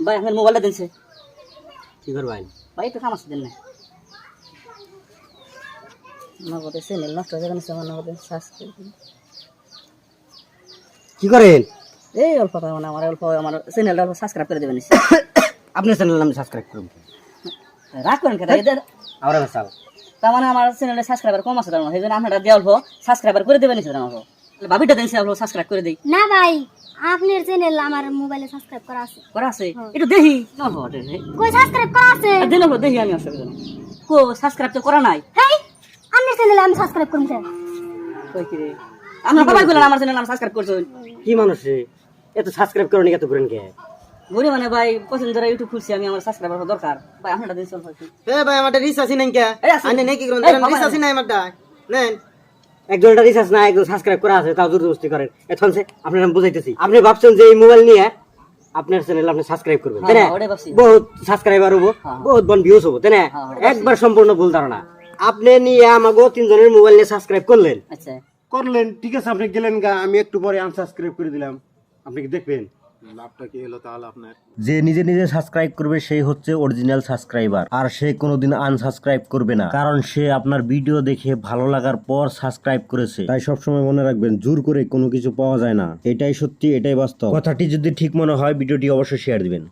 ভাই আপনার মোবাইলটা দিনছে কি করবেন ভাই? একটু কাম আছে দেন না। নগদে চ্যানেল নষ্ট হয়ে যাবে আমার নগদে সাবস্ক্রাইব কি করেন? এই অল্প টাকা মানে আমার অল্প আমার চ্যানেলটা অল্প সাবস্ক্রাইব করে দেবেন। আপনার চ্যানেল আমি সাবস্ক্রাইব করুন রাগ করেন কেন? এদের আমার তার মানে আমার চ্যানেলে সাবস্ক্রাইবার কম আছে তার মানে সেই জন্য আপনারা দিয়ে অল্প সাবস্ক্রাইবার করে দেবেন সেটা আমাকে। ভাবিটা দেন সে অল্প সাবস্ক্রাইব করে দিই। না ভাই আপনার চ্যানেল আমার মোবাইলে সাবস্ক্রাইব করা আছে। করা আছে? একটু দেখি। কই সাবস্ক্রাইব করা আছে? দিন অল্প দেখি আমি অসুবিধা কো সাবস্ক্রাইব তো করা নাই। হেই আপনার চ্যানেলে আমি সাবস্ক্রাইব করব স্যার কই কি রে? আমরা সবাই বলেন আমার চ্যানেল আমি সাবস্ক্রাইব করছ। কি মানুষ রে? এত সাবস্ক্রাইব করেন এত করেন কে? বলি মানে ভাই পছন্দ ধরে ইউটিউব খুলছি আমি আমার সাবস্ক্রাইবার দরকার। ভাই আপনারা দিন চল এ ভাই আমারটা রিস আছে নাই কে। আনে নাকি করুন? এই রিস আছে নাই আমারটা? নেন। একজনটা রিচার্জ না একজন সাবস্ক্রাইব করা আছে তাও জোরদস্তি করেন। এখন সে আপনার আমি বুঝাইতেছি। আপনি ভাবছেন যে এই মোবাইল নিয়ে আপনার চ্যানেল আপনি সাবস্ক্রাইব করবেন তাই না? হ্যাঁ। বহুত সাবস্ক্রাইবার হব হ্যাঁ। বহুত বন ভিউজ হব তাই না? হ্যাঁ, একবার সম্পূর্ণ ভুল ধারণা। আপনি নিয়ে আমাকে তিনজনের মোবাইল নিয়ে সাবস্ক্রাইব করলেন। আচ্ছা। করলেন ঠিক আছে আপনি গেলেন গা আমি একটু পরে আনসাবস্ক্রাইব করে দিলাম। আপনি কি দেখবেন? যে নিজে নিজে সাবস্ক্রাইব করবে সেই হচ্ছে অরিজিনাল সাবস্ক্রাইবার আর সে কোনোদিন আনসাবস্ক্রাইব করবে না। কারণ সে আপনার ভিডিও দেখে ভালো লাগার পর সাবস্ক্রাইব করেছে। তাই সবসময় মনে রাখবেন, জোর করে কোনো কিছু পাওয়া যায় না। এটাই সত্যি, এটাই বাস্তব। কথাটি যদি ঠিক মনে হয়, ভিডিওটি অবশ্যই শেয়ার দিবেন।